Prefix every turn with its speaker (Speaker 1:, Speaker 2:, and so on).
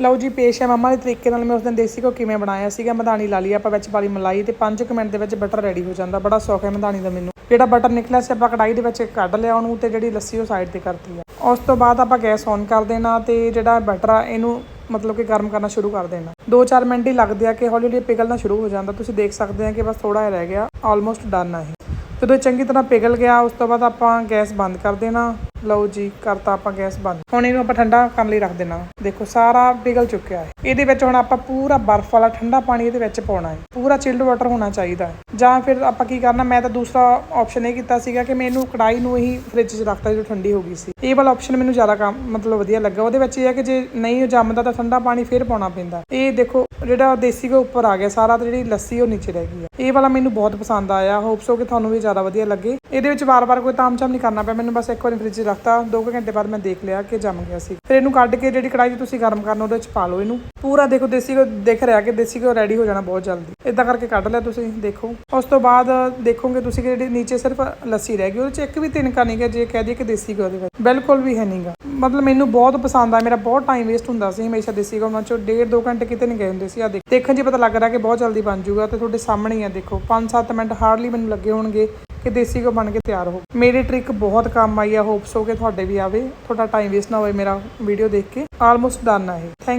Speaker 1: ਲਓ ਜੀ, ਪੇਸ਼ ਹੈ ਮੰਮਾ ਦੇ ਤਰੀਕੇ ਨਾਲ। ਮੈਂ ਉਸ ਦਿਨ ਦੇਸੀ ਘਿਓ ਕਿਵੇਂ ਬਣਾਇਆ ਸੀਗਾ, ਮਧਾਣੀ ਲਾ ਲਈ, ਆਪਾਂ ਵਿੱਚ ਪਾਲੀ ਮਲਾਈ ਤੇ 5 ਮਿੰਟ ਦੇ ਵਿੱਚ ਬਟਰ ਰੈਡੀ ਹੋ ਜਾਂਦਾ। ਬੜਾ ਸੌਖ ਹੈ ਮਧਾਣੀ ਦਾ ਮੈਨੂੰ। ਜਿਹੜਾ ਬਟਰ ਨਿਕਲਿਆ ਸੀ, ਆਪਾਂ ਕੜਾਈ ਦੇ ਵਿੱਚ ਕੱਢ ਲਿਆ ਉਹਨੂੰ ਤੇ ਜਿਹੜੀ ਲੱਸੀ ਉਹ ਸਾਈਡ ਤੇ ਕਰਤੀ ਆ। ਉਸ ਤੋਂ ਬਾਅਦ ਆਪਾਂ ਗੈਸ ਔਨ ਕਰ ਦੇਣਾ ਤੇ ਜਿਹੜਾ ਬਟਰ ਆ, ਇਹਨੂੰ ਮਤਲਬ ਕਿ ਗਰਮ ਕਰਨਾ ਸ਼ੁਰੂ ਕਰ ਦੇਣਾ। 2-4 ਮਿੰਟ ਹੀ ਲੱਗਦੇ ਆ ਕਿ ਹੌਲੀ ਹੌਲੀ ਇਹ ਪਿਘਲਣਾ ਸ਼ੁਰੂ ਹੋ ਜਾਂਦਾ। ਤੁਸੀਂ ਦੇਖ ਸਕਦੇ ਆ ਕਿ ਬਸ ਥੋੜਾ ਜਿਹਾ ਰਹਿ ਗਿਆ ਆਲਮੋਸਟ ਡਨ ਆ ਇਹ। ਜਦੋਂ ਇਹ ਚੰਗੀ ਤਰ੍ਹਾਂ ਪਿਘਲ ਗਿਆ, ਉਸ ਤੋਂ ਬਾਅਦ ਆਪਾਂ ਗੈਸ ਬੰਦ ਕਰ ਦੇਣਾ। ਲਓ ਜੀ, ਕਰਤਾ ਆਪਾਂ ਗੈਸ ਬੰਦ। ਹੁਣ ਇਹਨੂੰ ਆਪਾਂ ਠੰਡਾ ਕਰਨ ਲਈ ਰੱਖ ਦੇਣਾ। ਦੇਖੋ, ਸਾਰਾ ਪਿਘਲ ਚੁੱਕਿਆ ਹੈ। ਇਹਦੇ ਵਿੱਚ ਹੁਣ ਆਪਾਂ ਪੂਰਾ ਬਰਫ਼ ਵਾਲਾ ਠੰਡਾ ਪਾਣੀ ਇਹਦੇ ਵਿੱਚ ਪਾਉਣਾ ਹੈ। ਪੂਰਾ ਚਿਲਡ ਵਾਟਰ ਹੋਣਾ ਚਾਹੀਦਾ ਹੈ। ਜਾਂ ਫਿਰ ਆਪਾਂ ਕੀ ਕਰਨਾ, ਮੈਂ ਤਾਂ ਦੂਸਰਾ ਆਪਸ਼ਨ ਇਹ ਕੀਤਾ ਸੀਗਾ ਕਿ ਮੈਂ ਇਹਨੂੰ ਕੜਾਈ ਨੂੰ ਹੀ ਫ੍ਰਿਜ 'ਚ ਰੱਖਤਾ ਜਦੋਂ ਠੰਡੀ ਹੋ ਗਈ ਸੀ। ਇਹ ਵਾਲਾ ਆਪਸ਼ਨ ਮੈਨੂੰ ਜ਼ਿਆਦਾ ਕੰਮ, ਮਤਲਬ ਵਧੀਆ ਲੱਗਾ। ਉਹਦੇ ਵਿੱਚ ਇਹ ਹੈ ਕਿ ਜੇ ਨਹੀਂ ਉਹ ਜੰਮਦਾ ਤਾਂ ਠੰਡਾ ਪਾਣੀ ਫਿਰ ਪਾਉਣਾ ਪੈਂਦਾ। ਇਹ ਦੇਖੋ, ਜਿਹੜਾ ਦੇਸੀ ਘਿਓ ਉੱਪਰ ਆ ਗਿਆ, ਸਾਰਾ ਤੇ ਜਿਹੜੀ ਲੱਸੀ ਉਹ ਨੀਚੇ ਰਹਿ ਗਈ ਹੈ। ਇਹ ਵਾਲਾ ਮੈਨੂੰ ਬਹੁਤ ਪਸੰਦ ਆਇਆ। ਹੋਪਸ ਹੋ ਕਿ ਤੁਹਾਨੂੰ ਵੀ ਜ਼ਿਆਦਾ ਵਧੀਆ ਲੱਗੇ। ਇਹਦੇ ਵਿੱਚ ਵਾਰ-ਵਾਰ ਕੋਈ ਤਾਮਝਾਮ ਨਹੀਂ ਕਰਨਾ ਪਿਆ। ਮੈਨੂੰ ਬਸ ਇੱਕ ਵਾਰੀ ਫ੍ਰਿਜ ਰੱਖਤਾ 2 ਘੰਟੇ ਬਾਅਦ ਮੈਂ ਦੇਖ ਲਿਆ ਕਿ ਜੰਮ ਗਿਆ ਸੀ। ਫਿਰ ਇਹਨੂੰ ਕੱਢ ਕੇ ਜਿਹੜੀ ਕੜਾਈ 'ਚ ਤੁਸੀਂ ਗਰਮ ਕਰਨਾ, ਉਹਦੇ ਵਿੱਚ ਪਾ ਲਓ ਇਹਨੂੰ। ਪੂਰਾ ਦੇਖੋ, ਦੇਸੀ ਘਿਓ ਦਿਖ ਰਿਹਾ ਕਿ ਦੇਸੀ ਘਿਓ ਰੈਡੀ ਹੋ ਜਾਣਾ ਬਹੁਤ ਜਲਦੀ। ਇਦਾਂ ਕਰਕੇ ਕੱਢ ਲਿਆ ਤੁਸੀਂ, ਦੇਖੋ। ਉਸ ਤੋਂ ਬਾਅਦ ਦੇਖੋਗੇ ਤੁਸੀਂ ਕਿ ਜਿਹੜੀ ਨੀਚੇ ਸਿਰਫ ਲੱਸੀ ਰਹਿ ਗਈ, ਉਹਦੇ 'ਚ ਇੱਕ ਵੀ ਤਿਨਕਾ ਨਹੀਂ ਗਿਆ ਜੇ ਕਹਿ ਦਈਏ ਕਿ ਦੇਸੀ ਘਿਓ ਦੇ ਵਿੱਚ। ਬਿਲਕੁਲ ਵੀ ਹੈ ਨਹੀਂਗਾ ਮਤਲਬ ਮੈਨੂੰ ਬਹੁਤ ਪਸੰਦ ਆ ਮੇਰਾ ਬਹੁਤ ਟਾਈਮ ਵੇਸਟ ਹੁੰਦਾ ਸੀ ਹਮੇਸ਼ਾ ਦੇਸੀ ਘਿਓ ਨਾਲ। ਚੋਂ ਡੇਢ ਦੋ ਘੰਟੇ ਕਿਤੇ ਨਹੀਂ ਗਏ ਹੁੰਦੇ ਸੀ ਆ ਦੇਖਣ 'ਚ ਪਤਾ ਲੱਗ ਰਿਹਾ ਕਿ ਬਹੁਤ ਜਲਦੀ ਬਣ ਜਾਊਗਾ ਤੇ ਤੁਹਾਡੇ ਸਾਹਮਣੇ ਹੀ ਆ, ਦੇਖੋ। 5-7 ਮਿੰਟ ਹਾਰਡਲੀ ਮੈਨੂੰ ਲੱਗੇ ਹੋਣਗੇ। ਕਿ ਦੇਸੀ ਘਿਓ ਬਣ ਕੇ ਤਿਆਰ ਹੋ ਮੇਰੀ ਟ੍ਰਿਕ ਬਹੁਤ ਕੰਮ ਆਈ ਆ ਹੋਪਸ ਹੋ ਕਿ ਤੁਹਾਡੇ ਵੀ ਆਵੇ। ਤੁਹਾਡਾ ਟਾਈਮ ਵੇਸਟ ਨਾ ਹੋਵੇ ਮੇਰਾ ਵੀਡੀਓ ਦੇਖ ਕੇ। ਆਲਮੋਸਟ ਡਨ ਆ ਇਹ। ਥੈਂਕ